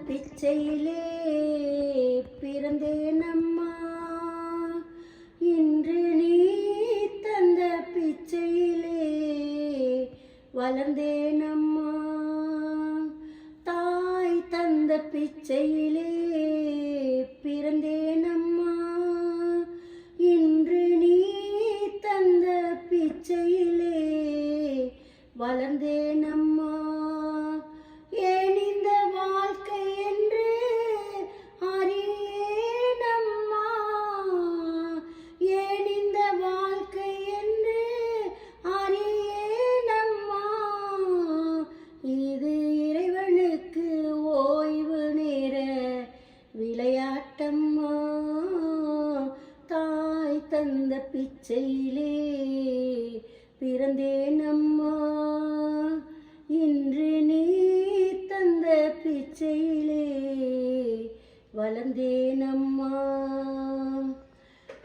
பிச்சையிலே பிறந்தேன் அம்மா இன்று நீ தந்த பிச்சையிலே வளர்ந்தேன் அம்மா தாய் தந்த பிச்சையிலே பிறந்தேன் அம்மா இன்று நீ தந்த பிச்சையிலே வளர்ந்தேன் அம்மா தந்த பிச்சையிலே பிறந்தேன் அம்மா. இன்று நீ தந்த பிச்சையிலே வளர்ந்தேன் அம்மா.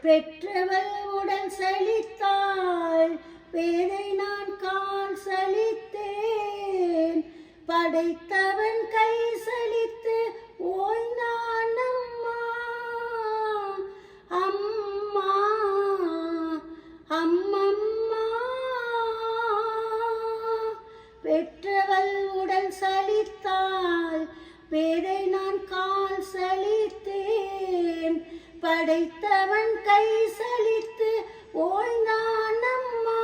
பெற்றவள் உடல் சலித்தாள் பேதை நான் கால் சலித்தேன். படைத்தவன் கை சலித்து பேதை நான் கால் சலித்தேன். படைத்தவன் கை சலித்து ஓழ்ந்தான் அம்மா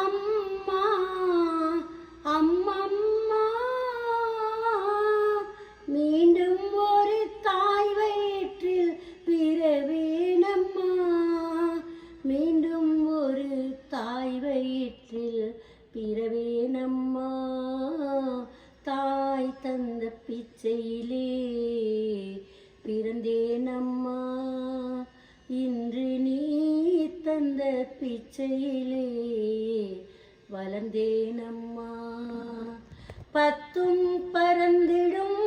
அம்மா அம்மம்மா. மீண்டும் ஒரு தாய் வயிற்றில் பிறவேனம்மா. மீண்டும் ஒரு தாய் வயிற்றில் பிறவேனம்மா. பிச்சையிலே வளர்ந்தேனம்மா. பத்தும் பறந்திடும்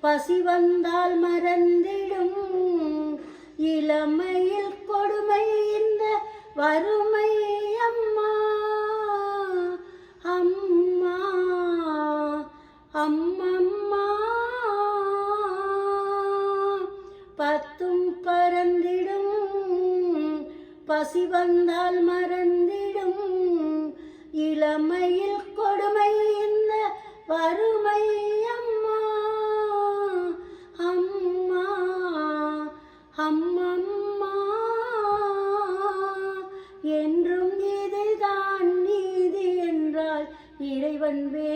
பசி வந்தால் மறந்திடும். இளமையில் கொடுமை இந்த வறுமை அம்மா. அம்மா அம்மம்மா. பசி வந்தால் மறந்திடும். இளமையில் கொடுமை இந்த வறுமை அம்மா அம்மா அம்மம்மா. என்றும் இதுதான் நீதி என்றால் இறைவன் வே